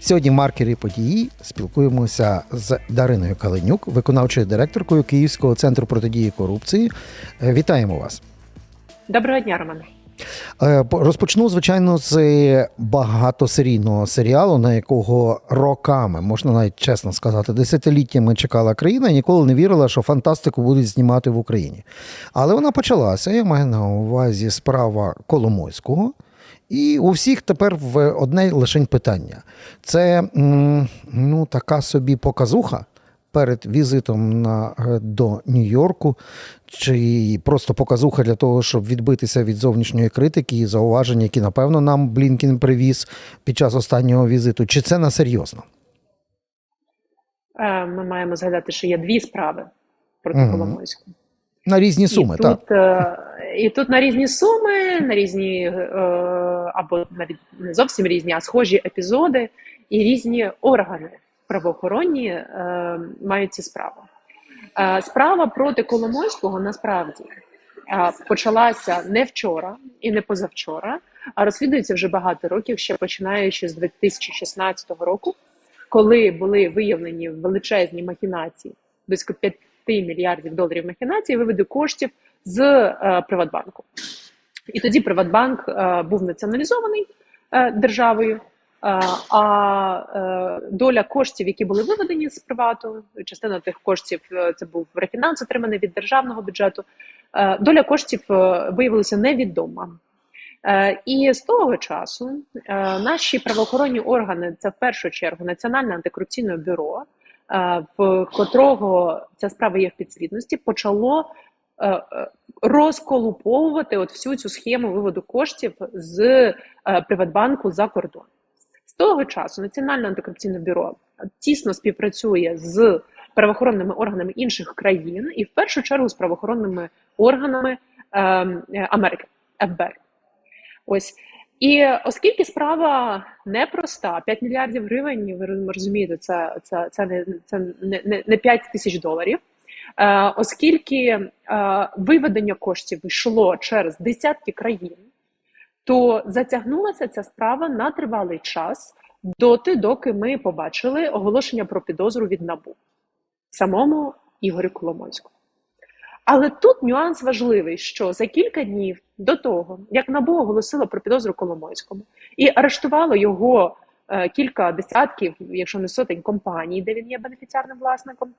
Сьогодні в маркері події спілкуємося з Дариною Каленюк, виконавчою директоркою Київського центру протидії корупції. Е, Вітаємо вас. Доброго дня, Романе. Е, Розпочну, звичайно, з багатосерійного серіалу, на якого роками, можна навіть чесно сказати, десятиліттями чекала країна і ніколи не вірила, що фантастику будуть знімати в Україні. Але вона почалася. Я маю на увазі справа Коломойського. І у всіх тепер в одне лише питання: це ну, така собі показуха перед візитом на, е, до Нью-Йорку, чи просто показуха для того, щоб відбитися від зовнішньої критики і зауважень, які, напевно, нам Блінкін привіз під час останнього візиту, чи це на серйозно? Е, Ми маємо згадати, що є дві справи проти. Коломойського. На різні суми, і так. тут, е, і тут на різні суми, на різні е, або навіть не зовсім різні, а схожі епізоди і різні органи правоохоронні е, мають ці справи. Е, Справа проти Коломойського насправді почалася не вчора і не позавчора, а розслідується вже багато років, ще починаючи з 2016 року, коли були виявлені величезні махінації, близько 5 мільярдів доларів махінацій, виводу коштів з е, Приватбанку. І тоді Приватбанк е, був націоналізований е, державою. е, А е, доля коштів, які були виведені з привату, частина тих коштів е, це був рефінанс, отриманий від державного бюджету. Доля коштів виявилася невідома. І з того часу наші правоохоронні органи, це в першу чергу Національне антикорупційне бюро, в котрого ця справа є в підслідності, почало е, е, розколуповувати от всю цю схему виводу коштів з е, Приватбанку за кордон. З того часу Національне антикорупційне бюро тісно співпрацює з правоохоронними органами інших країн і в першу чергу з правоохоронними органами е, Америки ФБР. Ось. І оскільки справа непроста, 5 мільярдів гривень, ви розумієте, це, це, це, не, це не, не, не 5 тисяч доларів. Е, оскільки е, виведення коштів йшло через десятки країн, то затягнулася ця справа на тривалий час доти, доки ми побачили оголошення про підозру від НАБУ самому Ігорю Коломойському. Але тут нюанс важливий, що за кілька днів до того, як НАБУ оголосило про підозру Коломойському і арештувало його е, кілька десятків, якщо не сотень компаній, де він є бенефіціарним власником,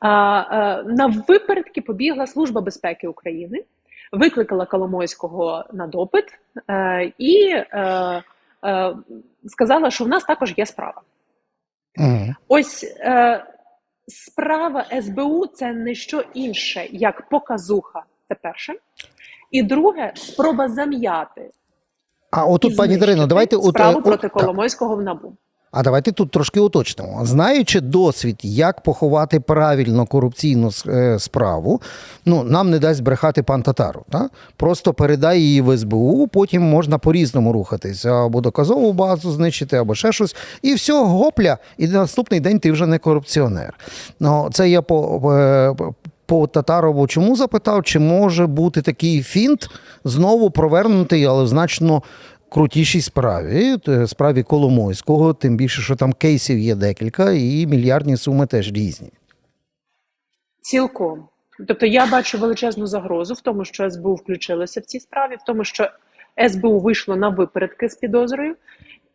а, е, на випередки побігла Служба безпеки України, викликала Коломойського на допит е, і е, е, сказала, що в нас також є справа. Угу. Ось е, справа СБУ це не що інше, як показуха. Це перше. І друге спроба зам'яти А отут, пані Дарино, давайте от, справу от- проти. Коломойського в НАБУ. А давайте тут трошки уточнимо. Знаючи досвід, як поховати правильно корупційну е, справу, ну нам не дасть брехати пан Татару. Та? Просто передай її в СБУ, потім можна по-різному рухатися, або доказову базу знищити, або ще щось. І все, гопля, і на наступний день ти вже не корупціонер. Ну, це я по. е, По Татарову чому запитав, чи може бути такий фінт знову провернутий, але значно крутішій справі, е, справі Коломойського, тим більше, що там кейсів є декілька, і мільярдні суми теж різні. Цілком. Тобто я бачу величезну загрозу в тому, що СБУ включилося в цій справі, в тому, що СБУ вийшло на випередки з підозрою.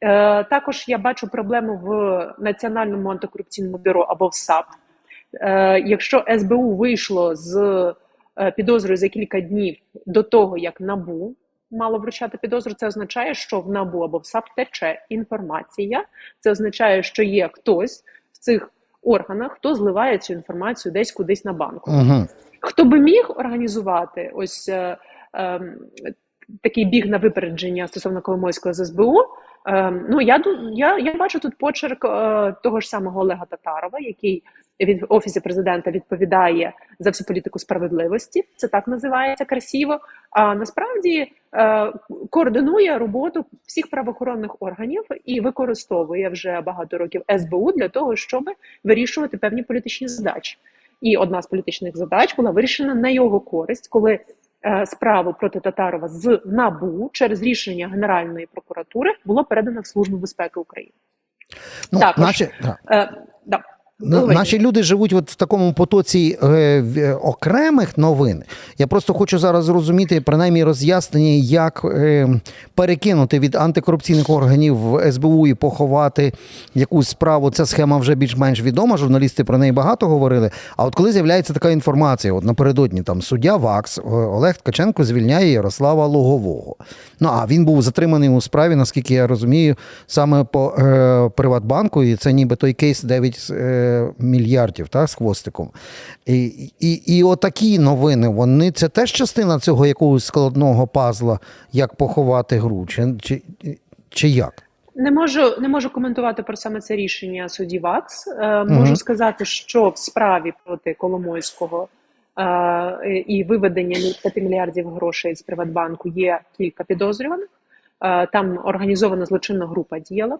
Е, також я бачу проблему в Національному антикорупційному бюро або в САП. Е, якщо СБУ вийшло з е, підозрою за кілька днів до того, як НАБУ мало вручати підозру, це означає, що в НАБУ або в САП тече інформація. Це означає, що є хтось в цих органах, хто зливає цю інформацію десь кудись на банку. Угу. Хто би міг організувати ось е, е, такий біг на випередження стосовно Коломойського з СБУ? Е, ну я я, я бачу тут почерк е, того ж самого Олега Татарова, який від офісі президента відповідає за всю політику справедливості. Це так називається красиво. А насправді е, координує роботу всіх правоохоронних органів і використовує вже багато років СБУ для того, щоб вирішувати певні політичні задачі. І одна з політичних задач була вирішена на його користь, коли е, справу проти Татарова з НАБУ через рішення Генеральної прокуратури було передано в Службу безпеки України. Ну, Також. наші, да. Е, да. Ну. Наші люди живуть от в такому потоці е, в- окремих новин. Я просто хочу зараз зрозуміти, принаймні, роз'яснення, як е, перекинути від антикорупційних органів в СБУ і поховати якусь справу. Ця схема вже більш-менш відома. Журналісти про неї багато говорили. А от коли з'являється така інформація, от напередодні там суддя ВАКС е, Олег Ткаченко звільняє Ярослава Лугового. Ну а він був затриманий у справі, наскільки я розумію, саме по е, Приватбанку, і це ніби той кейс 9 е, мільярдів та, з хвостиком. І, і, і отакі новини, вони це теж частина цього якогось складного пазла, як поховати гру, чи, чи, чи як? Не можу не можу коментувати про саме це рішення судді ВАКС. Е, можу Мгм. сказати, що в справі проти Коломойського е, і виведення 5 мільярдів грошей з Приватбанку є кілька підозрюваних. Е, там організована злочинна група діяла.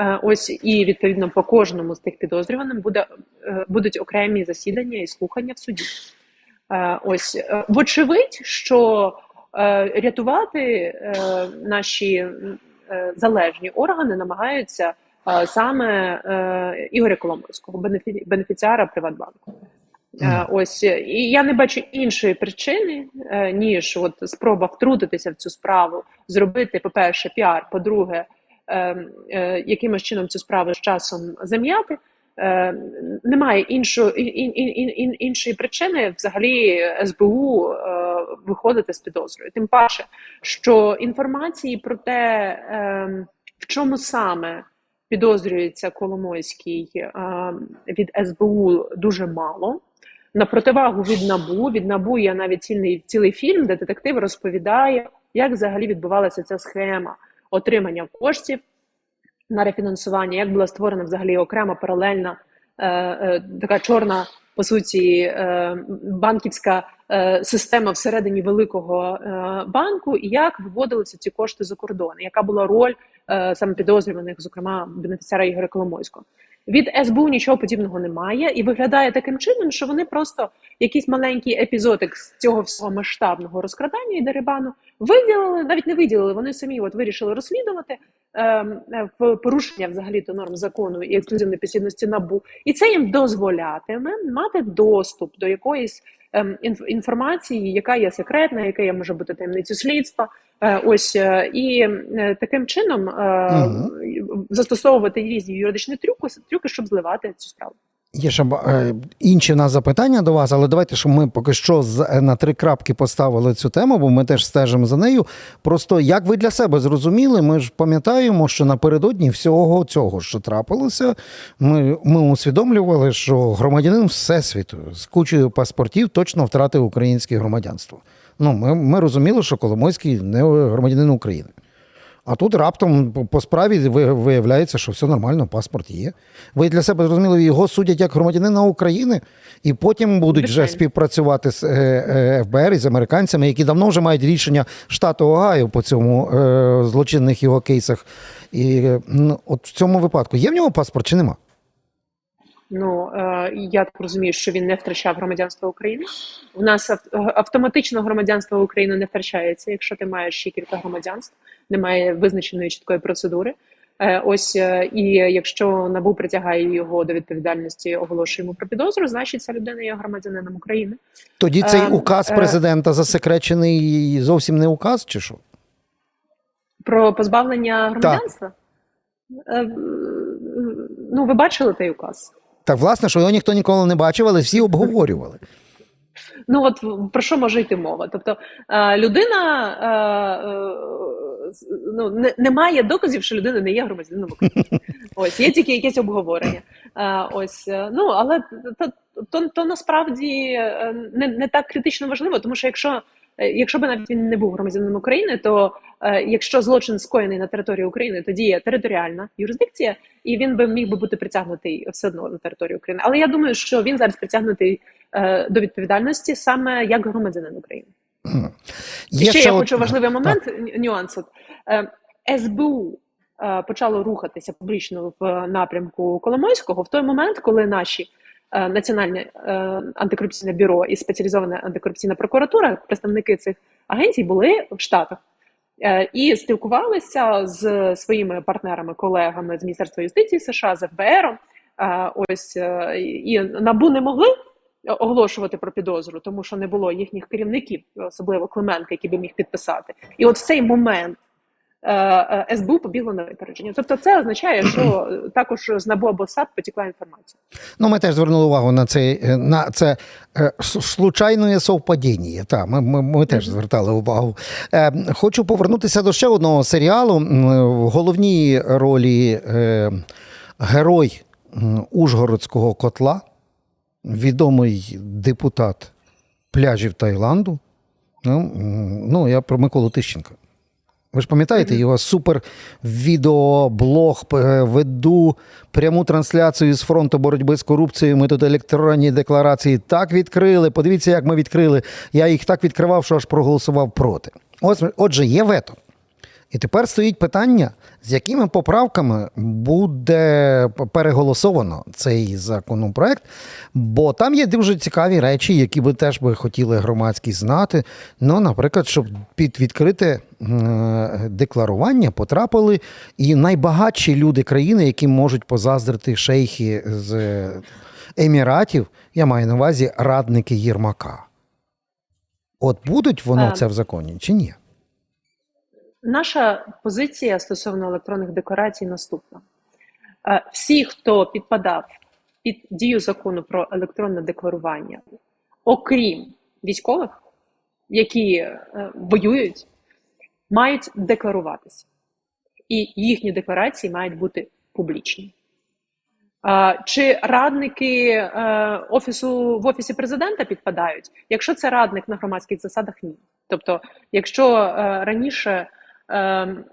Е, ось і відповідно по кожному з тих підозрюваним буде е, будуть окремі засідання і слухання в суді. Е, ось вочевидь, що рятувати наші залежні органи намагаються саме Ігоря Коломойського, бенефі- бенефіціара Приватбанку. Ось і я не бачу іншої причини, ніж от спроба втрутитися в цю справу, зробити, по-перше, піар, по-друге, якимось чином цю справу з часом зам'яти. Е, немає іншої, ін, ін, ін, ін, іншої причини взагалі СБУ е, виходити з підозрою. Тим паче, що інформації про те, е, в чому саме підозрюється Коломойський е, від СБУ, дуже мало. На противагу від НАБУ, від НАБУ є навіть цілий, цілий фільм, де детектив розповідає, як взагалі відбувалася ця схема отримання коштів на рефінансування, як була створена взагалі окрема паралельна е, е, така чорна, по суті, е, банківська е, система всередині великого е, банку, і як виводилися ці кошти за кордон, яка була роль е, саме підозрюваних, зокрема бенефіціара Ігоря Коломойського. Від СБУ нічого подібного немає, і виглядає таким чином, що вони просто якийсь маленький епізодик з цього всього масштабного розкрадання і дерибану виділили, навіть не виділили. Вони самі от вирішили розслідувати ем, е, порушення взагалі до норм закону і ексклюзивної підслідності набу, і це їм дозволятиме мати доступ до якоїсь інф- інформації, яка є секретна, яка є може бути таємницю слідства. Е, ось е, і е, таким чином Мгм. застосовувати різні юридичні трюки, трюки, щоб зливати цю справу. Є ще інші в нас запитання до вас, але давайте, щоб ми поки що на три крапки поставили цю тему, бо ми теж стежимо за нею. Просто як ви для себе зрозуміли, ми ж пам'ятаємо, що напередодні всього цього, що трапилося, ми, ми усвідомлювали, що громадянин Всесвіту з кучею паспортів точно втратив українське громадянство. Ну, ми, ми розуміли, що Коломойський не громадянин України. А тут раптом по- справі виявляється, що все нормально, паспорт є. Ви для себе зрозуміли, його судять як громадянина України, і потім будуть вже співпрацювати з е, е, ФБР і з американцями, які давно вже мають рішення штату Огайо по цьому е, злочинних його кейсах. І ну, от в цьому випадку є в нього паспорт чи нема? Ну е, я так розумію, що він не втрачав громадянство України. У нас автоматично громадянство України не втрачається, якщо ти маєш ще кілька громадянств, немає визначеної чіткої процедури. Е, Ось е, і якщо набу притягає його до відповідальності, оголошує йому про підозру, значить ця людина є громадянином України. Тоді цей Е, указ е. президента засекречений зовсім не указ, чи що? Про позбавлення громадянства. Е, Ну, ви бачили той указ? Так, власне, що його ніхто ніколи не бачив, але всі обговорювали. Ну от про що може йти мова? Тобто е, людина е, е, ну, не, немає доказів, що людина не є громадянином України. Ось є тільки якесь обговорення. Ось ну але то, то, то насправді не, не так критично важливо, тому що якщо. Якщо б навіть він не був громадянином України, то якщо злочин скоєний на території України, тоді є територіальна юрисдикція, і він би міг би бути притягнутий все одно на територію України. Але я думаю, що він зараз притягнутий е, до відповідальності саме як громадянин України. І ще я хочу важливий момент, нюанс. От, е, СБУ е, почало рухатися публічно в напрямку Коломойського в той момент, коли наші е, Національне е, антикорупційне бюро і спеціалізована антикорупційна прокуратура, представники цих агенцій були в Штатах. Е, І спілкувалися з своїми партнерами, колегами з Міністерства юстиції США, з ФБР. Е, Ось е, і набу не могли оголошувати про підозру, тому що не було їхніх керівників, особливо Клименка, який би міг підписати. І от в цей момент СБУ побігло на випередження. Тобто, це означає, що е, також з НАБУ або САП потекла інформація. Ну, ми теж звернули увагу на це, на це е, случайне совпадіння. Так, ми, ми, ми теж звертали увагу. Е, хочу повернутися до ще одного серіалу. В головній ролі е, герой Ужгородського котла, відомий депутат пляжів Таїланду. Ну, ну я про Миколу Тищенка. Ви ж пам'ятаєте, його супер відеоблог е, веду пряму трансляцію з фронту боротьби з корупцією. Ми тут електронні декларації так відкрили. Подивіться, як ми відкрили. Я їх так відкривав, що аж проголосував проти. Отже, є вето. І тепер стоїть питання, з якими поправками буде переголосовано цей законопроект, бо там є дуже цікаві речі, які би теж би хотіли громадські знати. Ну, наприклад, щоб під відкрите е, декларування потрапили і найбагатші люди країни, які можуть позаздрити шейхи з Еміратів, я маю на увазі радники Єрмака. От будуть воно Е, це в законі чи ні? Наша позиція стосовно електронних декларацій наступна: Е, всі, хто підпадав під дію закону про електронне декларування, окрім військових, які е, воюють, мають декларуватися, і їхні декларації мають бути публічні. Чи радники е, офісу в офісі президента підпадають? Якщо це радник на громадських засадах, ні. Тобто, якщо е, раніше е,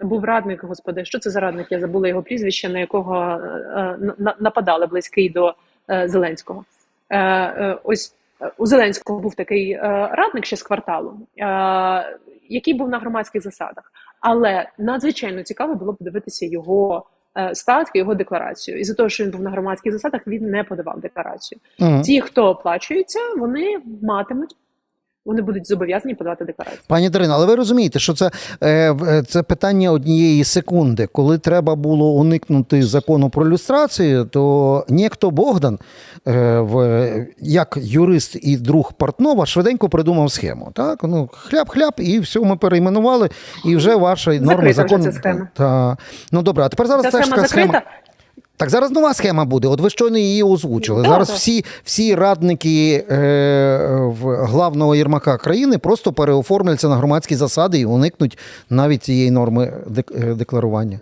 був радник, господи, що це за радник? Я забула його прізвище, на якого е, на- нападали близький до е, Зеленського. Е, е, ось е, у Зеленського був такий е, радник ще з кварталу, е, який був на громадських засадах. Але надзвичайно цікаво було подивитися його е, статки, його декларацію. І за того, що він був на громадських засадах, він не подавав декларацію. Мгм. Ті, хто оплачується, вони матимуть, вони будуть зобов'язані подавати декларацію. Пані Дарина, але ви розумієте, що це, е, е, це питання однієї секунди. Коли треба було уникнути закону про люстрацію, то ніхто Богдан, е, в, як юрист і друг Портнова, швиденько придумав схему. Так? Ну, хляп-хляп, і все, ми перейменували, і вже ваша норма закону. ця схема. Та, ну добре, а тепер зараз Ця теж схема така закрита. схема. Так зараз нова схема буде. От ви щойно її озвучили. Да, зараз да. всі, всі радники е, в главного Єрмака країни просто переоформляться на громадські засади і уникнуть навіть цієї норми е, декларування.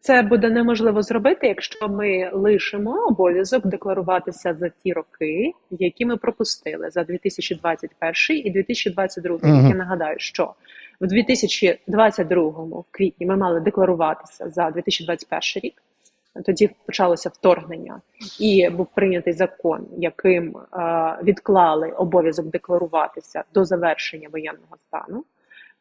Це буде неможливо зробити, якщо ми лишимо обов'язок декларуватися за ті роки, які ми пропустили за 2021 і 2022 рік. Мгм. Я нагадаю, що в 2022 в квітні ми мали декларуватися за 2021 рік. Тоді почалося вторгнення, і був прийнятий закон, яким е, відклали обов'язок декларуватися до завершення воєнного стану.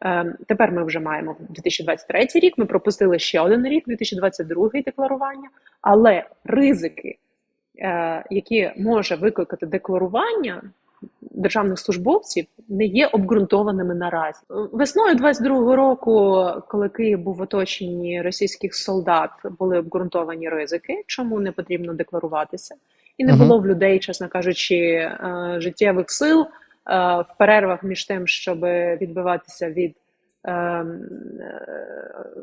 Е, Тепер ми вже маємо 2023 рік. Ми пропустили ще один рік, 2022 декларування. Але ризики, е, які може викликати декларування державних службовців, не є обґрунтованими наразі. Весною 22-го року, коли Київ був в оточенні російських солдат, були обґрунтовані ризики, чому не потрібно декларуватися, і не було в людей, чесно кажучи, е, життєвих сил е, в перервах між тим, щоб відбиватися від е, е,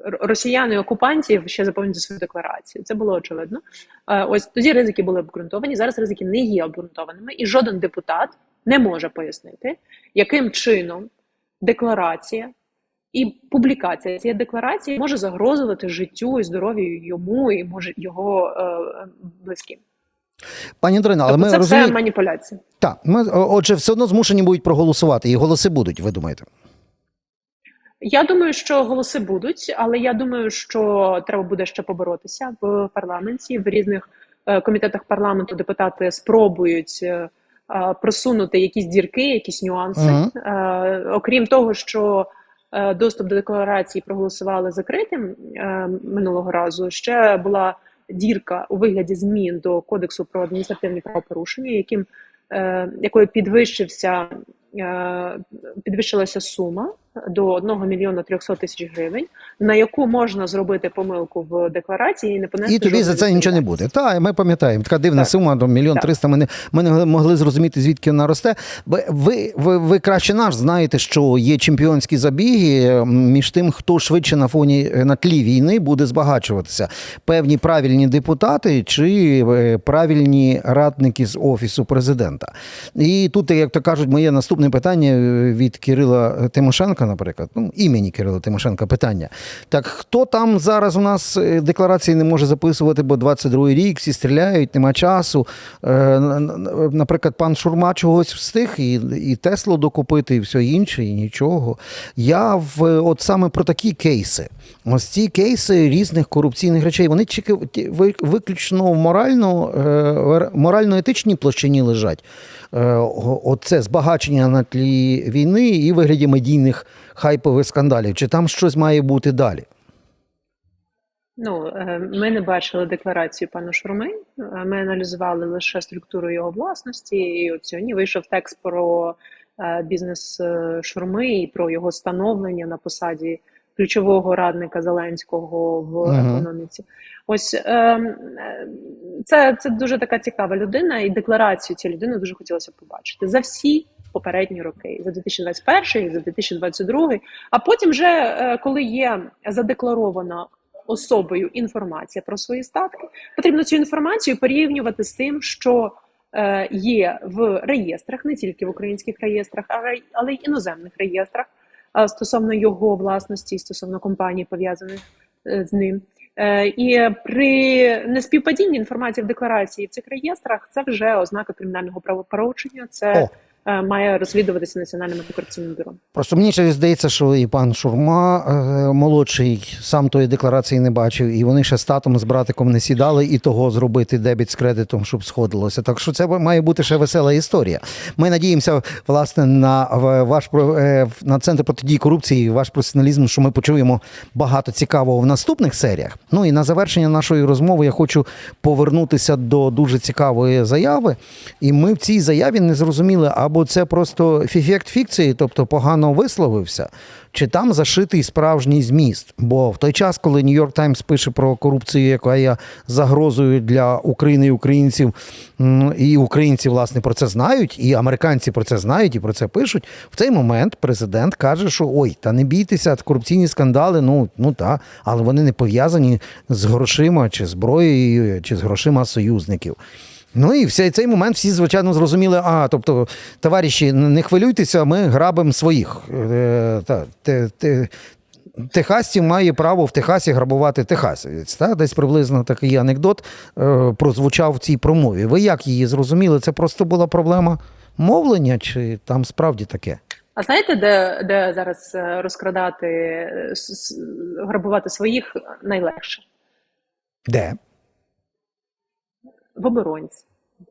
росіян і окупантів, ще заповнити свою декларацію. Це було очевидно. Е, Ось тоді ризики були обґрунтовані. Зараз ризики не є обґрунтованими, і жоден депутат не може пояснити, яким чином декларація і публікація цієї декларації може загрозувати життю і здоров'ю йому і може його е, близьким. Пані Дарина, але Тобто ми це все маніпуляція. Так, ми, отже, все одно змушені будуть проголосувати, і голоси будуть, ви думаєте? Я думаю, що голоси будуть, але я думаю, що треба буде ще поборотися в парламенті. В різних е, комітетах парламенту депутати спробують е, е, просунути якісь дірки, якісь нюанси. Мгм. Е, Окрім того, що доступ до декларації проголосували закритим минулого разу. Ще була дірка у вигляді змін до кодексу про адміністративні правопорушення, яким якою підвищився підвищилася сума до 1 мільйона 300 тисяч гривень, на яку можна зробити помилку в декларації і не понести І тобі за це нічого не буде. Так, ми пам'ятаємо, така дивна Так. сума, до мільйон триста. Ми не, ми не могли зрозуміти, звідки вона росте. Бо Ви, ви, ви краще наш знаєте, що є чемпіонські забіги між тим, хто швидше на фоні е, на тлі війни буде збагачуватися. Певні правильні депутати чи е, правильні радники з офісу президента. І тут, як то кажуть, моє наступне питання е, від Кирила Тимошенка, наприклад, ну імені Кирила Тимошенка, питання. Так хто там зараз у нас е, декларації не може записувати, бо 22-й рік всі стріляють, нема часу. Е, Наприклад, пан Шурма чогось встиг і, і Теслу докупити, і все інше, і нічого. Я в от саме про такі кейси. Ось ці кейси різних корупційних речей, вони виключно в морально, е, морально-етичній площині лежать. Е, Оце збагачення на тлі війни і вигляді медійних хайпових скандалів. Чи там щось має бути далі? Ну, е, ми не бачили декларацію пана Шурми. Е, Ми аналізували лише структуру його власності. І от сьогодні вийшов текст про бізнес Шурми і про його становлення на посаді ключового радника Зеленського в економіці. Ось е, е, це, це дуже така цікава людина, і декларацію цієї людини дуже хотілося побачити за всі. Попередні роки за 2021, за 2022, а потім, вже е, коли є задекларована особою інформація про свої статки, потрібно цю інформацію порівнювати з тим, що е, є в реєстрах, не тільки в українських реєстрах, але й іноземних реєстрах стосовно його власності, стосовно компаній, пов'язаних з ним. Е, І при неспівпадінні інформації в декларації в цих реєстрах це вже ознака кримінального правопорушення. Це О. е, має розслідуватися національним антикорупційним бюро. Просто мені ще здається, що і пан Шурма е, молодший сам тої декларації не бачив, і вони ще з татом з братиком не сідали і того зробити дебіт з кредитом, щоб сходилося. Так що це має бути ще весела історія. Ми надіємося, власне, на ваш е, на центр протидії корупції, ваш професіоналізм, що ми почуємо багато цікавого в наступних серіях. Ну і на завершення нашої розмови я хочу повернутися до дуже цікавої заяви. І ми в цій заяві не зрозуміли, або це просто ефект фікції, тобто погано висловився, чи там зашитий справжній зміст. Бо в той час, коли Нью-Йорк Таймс пише про корупцію, яка є загрозою для України і українців, і українці, власне, про це знають, і американці про це знають і про це пишуть. В цей момент президент каже, що ой, та не бійтеся, корупційні скандали, ну, ну та, але вони не пов'язані з грошима чи зброєю, чи з грошима союзників. Ну і в цей, момент всі, звичайно, зрозуміли, а, тобто, товариші, не хвилюйтеся, ми грабимо своїх. Е, та, те, те, Техасців має право в Техасі грабувати техасівець. Та? Десь приблизно такий анекдот е, прозвучав в цій промові. Ви як її зрозуміли? Це просто була проблема мовлення, чи там справді таке? А знаєте, де, де зараз е, розкрадати, грабувати своїх найлегше? Де? В оборонці.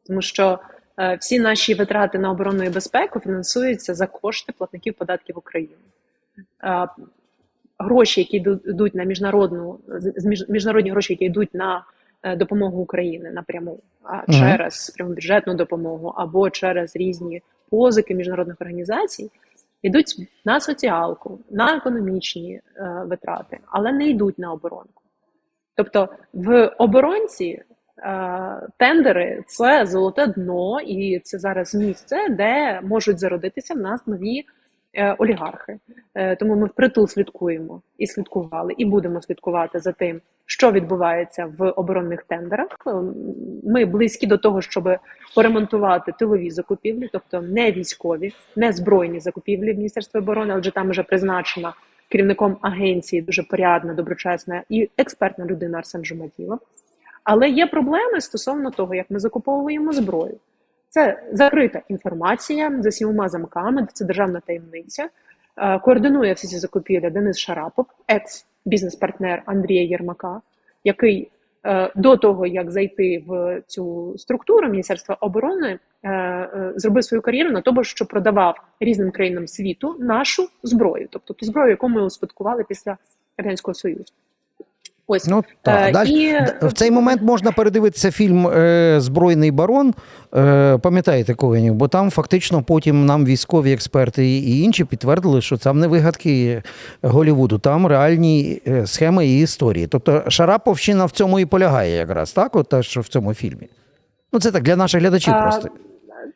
Тому що е, всі наші витрати на оборонну і безпеку фінансуються за кошти платників податків України. Е, гроші, які йдуть на міжнародну міжнародні гроші, які йдуть на е, допомогу Україні напряму, а через пряму бюджетну допомогу або через різні позики міжнародних організацій, йдуть на соціалку, на економічні е, витрати, але не йдуть на оборонку. Тобто в оборонці тендери це золоте дно, і це зараз місце, де можуть зародитися в нас нові е, олігархи. Е, тому ми впритул слідкуємо і слідкували, і будемо слідкувати за тим, що відбувається в оборонних тендерах. Е, Ми близькі до того, щоб поремонтувати тилові закупівлі, тобто не військові, не збройні закупівлі в Міністерстві оборони, адже там вже призначена керівником агенції дуже порядна, доброчесна і експертна людина Арсен Жумаділов. Але є проблеми стосовно того, як ми закуповуємо зброю. Це закрита інформація за сімома замками, це державна таємниця. Е, Координує всі ці закупівлі Денис Шарапов, екс-бізнес-партнер Андрія Єрмака, який е, до того, як зайти в цю структуру Міністерства оборони, е, зробив свою кар'єру на тому, що продавав різним країнам світу нашу зброю, тобто ту зброю, яку ми успадкували після Радянського Союзу. Ось Ну Е, так, далі. і- В цей момент можна передивитися фільм е, Збройний барон. Е, пам'ятаєте Ковенів? Бо там фактично потім нам військові експерти і інші підтвердили, що там не вигадки Голівуду, там реальні е, схеми і історії. Тобто Шараповщина в цьому і полягає якраз, так? От те, що в цьому фільмі. Ну, це так для наших глядачів А, просто.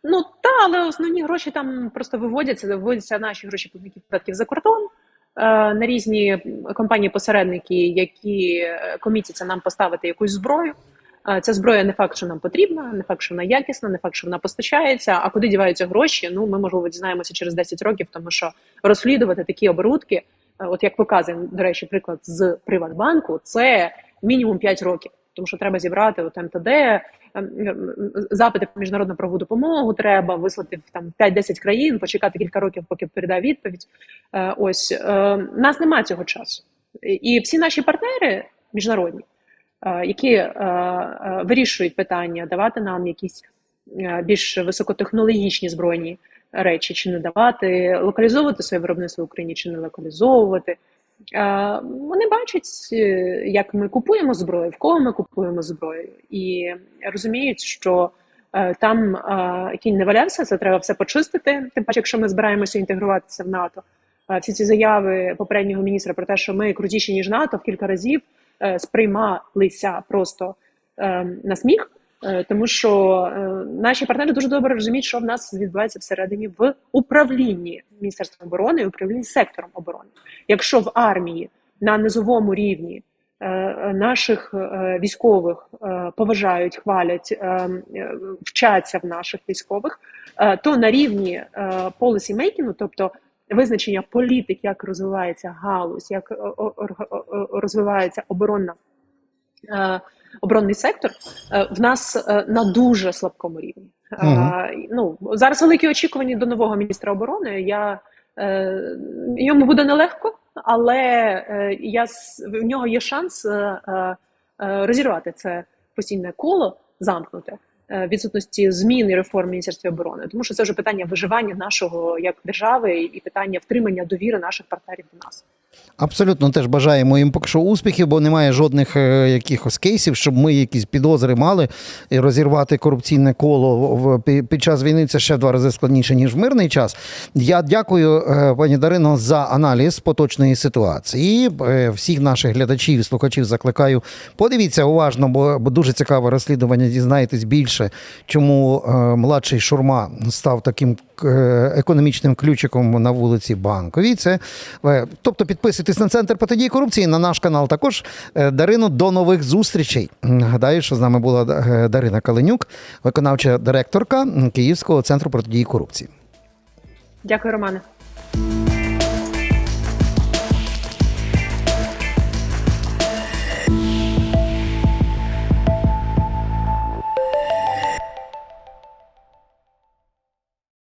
Ну та, але основні гроші там просто виводяться, виводяться наші гроші платників податків за кордон. Е, На різні компанії-посередники, які е, комітяться нам поставити якусь зброю. Е, Ця зброя не факт, що нам потрібна, не факт, що вона якісна, не факт, що вона постачається. А куди діваються гроші? Ну ми можливо дізнаємося через 10 років, тому що розслідувати такі оборудки, от як показує, до речі, приклад з Приватбанку, це мінімум 5 років, тому що треба зібрати от МТД, запити про міжнародну правову допомогу треба вислати в там 5-10 країн, почекати кілька років, поки передав відповідь. Е, Ось е, нас немає цього часу, і всі наші партнери міжнародні, е, які е, е, вирішують питання, давати нам якісь е, більш високотехнологічні збройні речі, чи не давати, локалізовувати своє виробництво в Україні, чи не локалізовувати. Вони бачать, е, як ми купуємо зброю, в кого ми купуємо зброю, і розуміють, що е, там е, кінь не валявся, це треба все почистити. Тим паче, якщо ми збираємося інтегруватися в НАТО. Всі ці заяви попереднього міністра про те, що ми крутіші ніж НАТО, в кілька разів сприймалися просто е, на сміх. Е, Тому що е, наші партнери дуже добре розуміють, що в нас відбувається всередині в управлінні Міністерством оборони і управлінні сектором оборони. Якщо в армії на низовому рівні е, наших військових поважають, хвалять, вчаться в наших військових, то на рівні making, тобто визначення політик, як розвивається галузь, як розвивається оборонна. Е, Оборонний сектор е, в нас е, на дуже слабкому рівні. Мгм. Ну зараз великі очікування до нового міністра оборони. Я йому буде нелегко, але я в нього є шанс розірвати це постійне коло замкнуте відсутності змін і реформ в Міністерстві оборони, тому що це вже питання виживання нашого як держави і питання втримання довіри наших партнерів до нас. Абсолютно теж бажаємо їм поки що успіхів, бо немає жодних е, якихось кейсів, щоб ми якісь підозри мали і розірвати корупційне коло в під час війни. Це ще в два рази складніше ніж в мирний час. Я дякую, е, пані Дарино, за аналіз поточної ситуації. Е, Всіх наших глядачів і слухачів закликаю. Подивіться уважно, бо дуже цікаве розслідування. Дізнаєтесь більше, чому е, младший шурма став таким е, економічним ключиком на вулиці Банковій. Це е, тобто підписуйтесь на центр протидії корупції на наш канал. Також Дарино, до нових зустрічей. Нагадаю, що з нами була Дарина Каленюк, виконавча директорка Київського центру протидії корупції. Дякую, Романе.